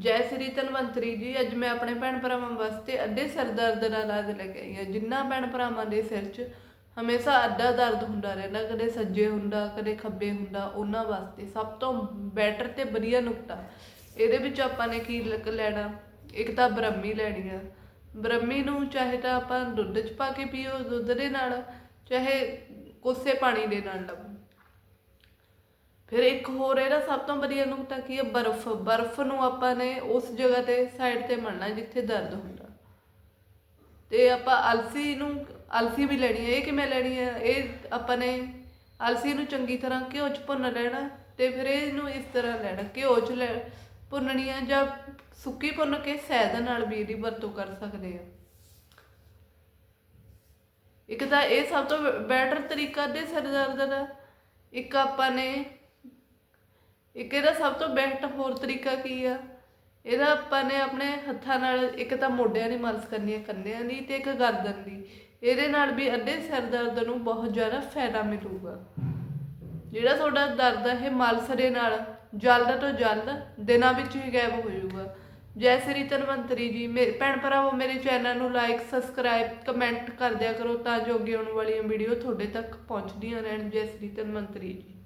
ਜੈ ਸ੍ਰੀ ਧਨਵੰਤਰੀ ਜੀ, ਅੱਜ ਮੈਂ ਆਪਣੇ ਭੈਣ ਭਰਾਵਾਂ ਵਾਸਤੇ ਅੱਧੇ ਸਿਰ ਦਰਦ ਦਾ ਇਲਾਜ ਲੈ ਕੇ ਆਈ ਹਾਂ। ਜਿੰਨਾ ਭੈਣ ਭਰਾਵਾਂ ਦੇ ਸਿਰ 'ਚ ਹਮੇਸ਼ਾ ਅੱਧਾ ਦਰਦ ਹੁੰਦਾ ਰਹਿੰਦਾ, ਕਦੇ ਸੱਜੇ ਹੁੰਦਾ, ਕਦੇ ਖੱਬੇ ਹੁੰਦਾ, ਉਹਨਾਂ ਵਾਸਤੇ ਸਭ ਤੋਂ ਬੈਟਰ ਤੇ ਵਧੀਆ ਨੁਕਤਾ। ਇਹਦੇ ਵਿੱਚ ਆਪਾਂ ਨੇ ਕੀ ਲੈਣਾ? ਇੱਕ ਤਾਂ ਬ੍ਰਹਮੀ ਲੈਣੀ ਆ। ਬ੍ਰਹਮੀ ਨੂੰ ਚਾਹੇ ਤਾਂ ਆਪਾਂ ਦੁੱਧ 'ਚ ਪਾ ਕੇ ਪੀਓ, ਦੁੱਧ ਦੇ ਨਾਲ, ਚਾਹੇ ਕੋਸੇ ਪਾਣੀ ਦੇ ਨਾਲ ਲਵੋ। ਫਿਰ ਇੱਕ ਹੋਰ ਇਹਦਾ ਸਭ ਤੋਂ ਵਧੀਆ ਨੁਕਤਾ ਕੀ ਹੈ? ਬਰਫ਼। ਬਰਫ਼ ਨੂੰ ਆਪਾਂ ਨੇ ਉਸ ਜਗ੍ਹਾ ਤੇ ਸਾਈਡ ਤੇ ਮਲਣਾ ਜਿੱਥੇ ਦਰਦ ਹੁੰਦਾ। ਤੇ ਆਪਾਂ ਅਲਸੀ ਨੂੰ, ਅਲਸੀ ਵੀ ਲੈਣੀ ਹੈ। ਇਹ ਕਿਵੇਂ ਲੈਣੀ ਹੈ? ਇਹ ਆਪਾਂ ਨੇ ਅਲਸੀ ਨੂੰ ਚੰਗੀ ਤਰ੍ਹਾਂ ਘਿਓ 'ਚ ਭੁੰਨ ਲੈਣਾ ਤੇ ਫਿਰ ਇਹਨੂੰ ਇਸ ਤਰ੍ਹਾਂ ਲੈਣਾ। ਘਿਓ 'ਚ ਲੈ, ਭੁੰਨਣੀ ਹੈ ਜਾਂ ਸੁੱਕੀ ਭੁੰਨ ਕੇ ਸੈਦ ਨਾਲ ਵੀ ਇਹਦੀ ਵਰਤੋਂ ਕਰ ਸਕਦੇ ਆ ਇੱਕ ਤਾਂ ਇਹ ਸਭ ਤੋਂ ਬੈਟਰ ਤਰੀਕਾ ਦੇ ਸਿਰ ਦਰਦ ਦਾ। ਇੱਕ ਆਪਾਂ ਨੇ ਇੱਕ ਇਹਦਾ ਸਭ ਤੋਂ ਬੈਸਟ ਹੋਰ ਤਰੀਕਾ ਕੀ ਆ? ਇਹਦਾ ਆਪਾਂ ਨੇ ਆਪਣੇ ਹੱਥਾਂ ਨਾਲ ਇੱਕ ਤਾਂ ਮੋਢਿਆਂ ਦੀ ਮਾਲਸ ਕਰਨੀ ਹੈ ਕੰਨਿਆਂ ਦੀ ਤੇ ਇੱਕ ਗਰਦਨ ਦੀ। ਇਹਦੇ ਨਾਲ ਵੀ ਅੱਧੇ ਸਿਰ ਦਰਦ ਨੂੰ ਬਹੁਤ ਜ਼ਿਆਦਾ ਫਾਇਦਾ ਮਿਲੂਗਾ। ਜਿਹੜਾ ਤੁਹਾਡਾ ਦਰਦ ਹੈ ਇਹ ਮਾਲਸ ਦੇ ਨਾਲ ਜਲਦ ਤੋਂ ਜਲਦ ਦਿਨਾਂ ਵਿੱਚ ਹੀ ਗਾਇਬ ਹੋ ਜਾਊਗਾ। ਜੈ ਸ੍ਰੀ ਧਨਵੰਤਰੀ ਜੀ ਮੇਰੇ ਭੈਣ ਭਰਾਵੋ, ਮੇਰੇ ਚੈਨਲ ਨੂੰ ਲਾਈਕ ਸਬਸਕ੍ਰਾਈਬ ਕਮੈਂਟ ਕਰ ਦਿਆ ਕਰੋ ਤਾਂ ਜੋ ਅੱਗੇ ਆਉਣ ਵਾਲੀਆਂ ਵੀਡੀਓ ਤੁਹਾਡੇ ਤੱਕ ਪਹੁੰਚਦੀਆਂ ਰਹਿਣ। ਜੈ ਸ੍ਰੀ ਧਨਵੰਤਰੀ ਜੀ।